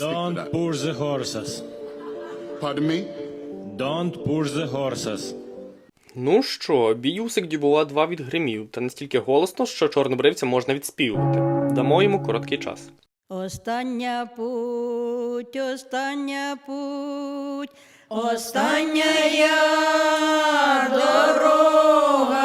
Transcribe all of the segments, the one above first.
Don't push the horses. Pardon me? Don't push the horses. Ну що, бій Усик Дюбуа 2 відгримів, та настільки голосно, що чорнобривця можна відспівувати. Дамо йому короткий час. Остання путь, остання путь, остання я дорога.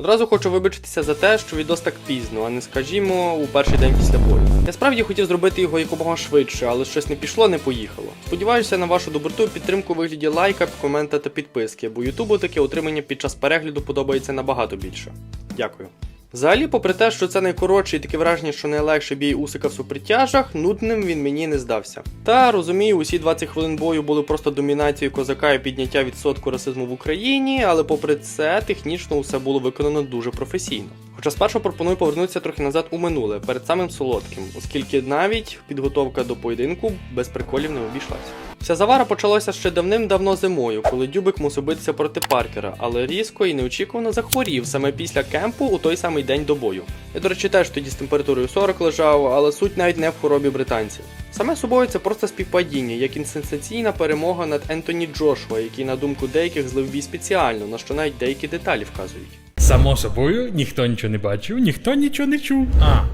Одразу хочу вибачитися за те, що відос так пізно, а не скажімо, у перший день після бою. Я справді хотів зробити його якомога швидше, але щось не пішло, не поїхало. Сподіваюся на вашу доброту підтримку у вигляді лайка, комента та підписки, бо Ютубу таке отримання під час перегляду подобається набагато більше. Дякую. Взагалі, попри те, що це найкоротший і таке враження, що найлегший бій Усика в супертяжах, нудним він мені не здався. Та розумію, усі 20 хвилин бою були просто домінацією козака і підняття відсотку расизму в Україні, але попри це, технічно усе було виконано дуже професійно. Хоча спершу пропоную повернутися трохи назад у минуле, перед самим солодким, оскільки навіть підготовка до поєдинку без приколів не обійшлася. Вся завара почалася ще давним-давно зимою, коли Дюбик мусив битися проти Паркера, але різко і неочікувано захворів саме після кемпу у той самий день до бою. Я, до речі, теж тоді з температурою 40 лежав, але суть навіть не в хворобі британців. Саме собою це просто співпадіння, як і сенсаційна перемога над Ентоні Джошуа, який, на думку деяких, злив бій спеціально, на що навіть деякі деталі вказують. Само собою, ніхто нічого не бачив, ніхто нічого не чув. А,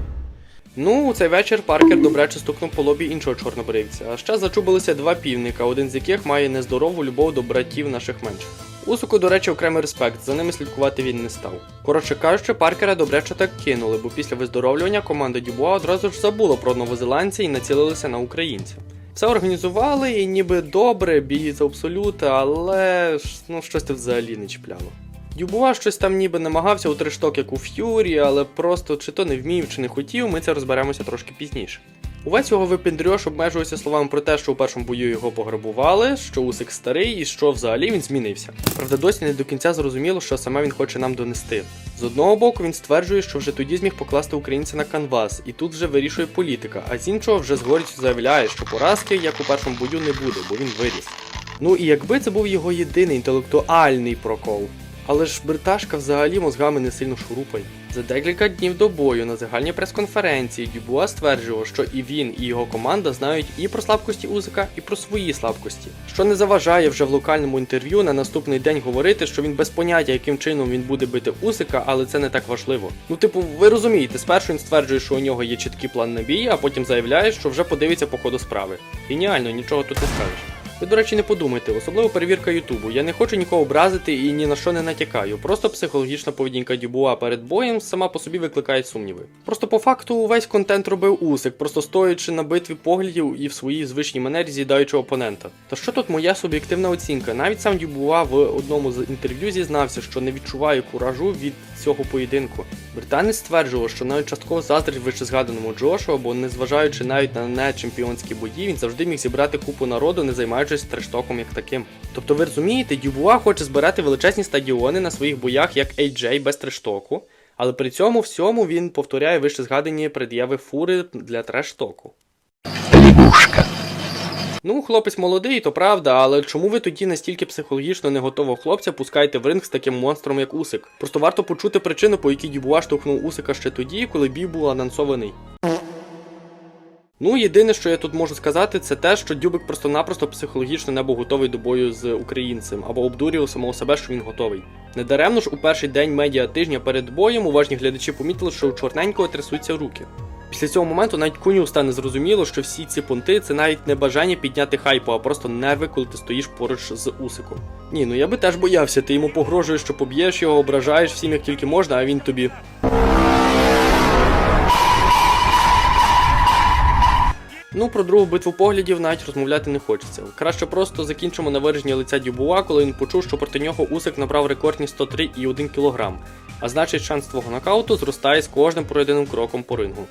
Ну, у цей вечір Паркер добряче стукнув по лобі іншого чорнобривця, а ще зачубилися два півника, один з яких має нездорову любов до братів наших менших. Усуку, до речі, окремий респект, за ними слідкувати він не став. Коротше кажучи, Паркера добряче так кинули, бо після виздоровлювання команда Дюбуа одразу ж забула про новозеландця і націлилися на українця. Все організували і ніби добре, бій за абсолюта, але ну щось це взагалі не чіпляло. Дюбуа щось там ніби намагався у три шток, як у Ф'юрі, але просто чи то не вмів, чи не хотів, ми це розберемося трошки пізніше. Увесь його випендрьош обмежується словами про те, що у першому бою його пограбували, що Усик старий і що взагалі він змінився. Правда, досі не до кінця зрозуміло, що саме він хоче нам донести. З одного боку, він стверджує, що вже тоді зміг покласти українця на канвас, і тут вже вирішує політика, а з іншого вже з гордістю заявляє, що поразки, як у першому бою, не буде, бо він виріс. Ну і якби це був його єдиний інтелектуальний прокол. Але ж бриташка взагалі мозгами не сильно шурупає. За декілька днів до бою на загальній прес-конференції Дюбуа стверджував, що і він, і його команда знають і про слабкості Узика, і про свої слабкості, що не заважає вже в локальному інтерв'ю на наступний день говорити, що він без поняття, яким чином він буде бити Усика, але це не так важливо. Ну, типу, ви розумієте, спершу він стверджує, що у нього є чіткий план на бій, а потім заявляє, що вже подивиться по ходу справи. Геніально, нічого тут не скажеш. Ви, до речі, не подумайте, особливо перевірка Ютубу. Я не хочу нікого образити і ні на що не натякаю. Просто психологічна поведінка Дюбуа перед боєм сама по собі викликає сумніви. Просто по факту увесь контент робив Усик, просто стоячи на битві поглядів і в своїй звичній манері з'їдаючи опонента. Та що тут моя суб'єктивна оцінка? Навіть сам Дюбуа в одному з інтерв'ю зізнався, що не відчуває куражу від цього поєдинку. Британець стверджував, що навіть частково заздрить вищезгаданому Джошу, бо незважаючи навіть на нечемпіонські бої, він завжди міг зібрати купу народу, не займаючись трештоком як таким. Тобто ви розумієте, Дюбуа хоче збирати величезні стадіони на своїх боях як AJ без трештоку, але при цьому всьому він повторяє вище згадані пред'яви фури для трештоку. Ну, хлопець молодий, то правда, але чому ви тоді настільки психологічно не готового хлопця пускаєте в ринг з таким монстром, як Усик? Просто варто почути причину, по якій Дюбуа штовхнув Усика ще тоді, коли бій був анонсований. Ну, єдине, що я тут можу сказати, це те, що Дюбик просто-напросто психологічно не був готовий до бою з українцем, або обдурював самого себе, що він готовий. Недаремно ж у перший день медіа тижня перед боєм уважні глядачі помітили, що у чорненького трясуться руки. Після цього моменту навіть куню стане зрозуміло, що всі ці понти це навіть не бажання підняти хайпу, а просто нерви, коли ти стоїш поруч з Усиком. Ні, ну я би теж боявся, ти йому погрожуєш, що поб'єш його, ображаєш всім як тільки можна, а він тобі. Ну, про другу битву поглядів навіть розмовляти не хочеться. Краще просто закінчимо на вираженні лиця Дюбуа, коли він почув, що проти нього Усик набрав рекордні 103,1 кг, а значить шанс твого нокауту зростає з кожним пройденим кроком по рингу.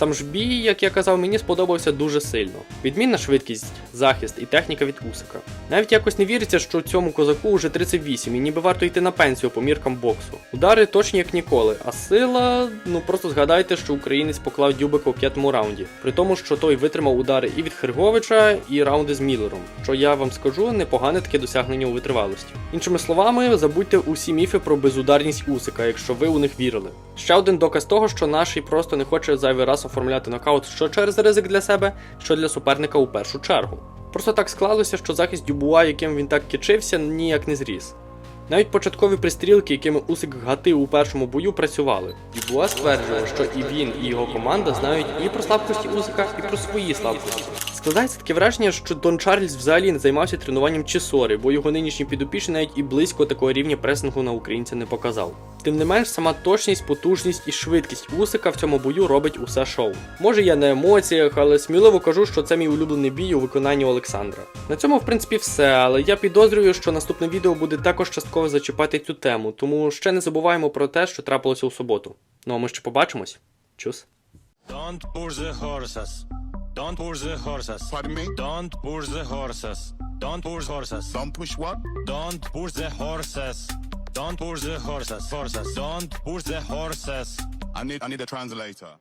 Сам ж бій, як я казав, мені сподобався дуже сильно. Відмінна швидкість, захист і техніка від Усика. Навіть якось не віриться, що цьому козаку вже 38 і ніби варто йти на пенсію по міркам боксу. Удари точні як ніколи, а сила, ну просто згадайте, що українець поклав Дюбика у п'ятому раунді, при тому, що той витримав удари і від Херговича, і раунди з Міллером. Що я вам скажу, непогане таке досягнення у витривалості. Іншими словами, забудьте усі міфи про безударність Усика, якщо ви у них вірили. Ще один доказ того, що наш просто не хоче зайвий раз оформляти нокаут що через ризик для себе, що для суперника у першу чергу. Просто так склалося, що захист Дюбуа, яким він так кичився, ніяк не зріс. Навіть початкові пристрілки, якими Усик гатив у першому бою, працювали. Дюбуа стверджує, що і він, і його команда знають і про слабкості Усика, і про свої слабкості. Складається таке враження, що Дон Чарльз взагалі не займався тренуванням Чесори, бо його нинішній підопічний навіть і близько такого рівня пресингу на українця не показав. Тим не менш, сама точність, потужність і швидкість Усика в цьому бою робить усе шоу. Може я на емоціях, але сміливо кажу, що це мій улюблений бій у виконанні Олександра. На цьому, в принципі, все, але я підозрюю, що наступне відео буде також частково зачіпати цю тему, тому ще не забуваємо про те, що трапилося у суботу. Ну а ми ще побачимось. Чус. Don't push the horses. Don't push the horses. Pardon me? Don't push the horses. Don't push horses. Don't push what? Don't push the horses. Don't push the horses. Horses. Don't push the horses. I need I need a translator.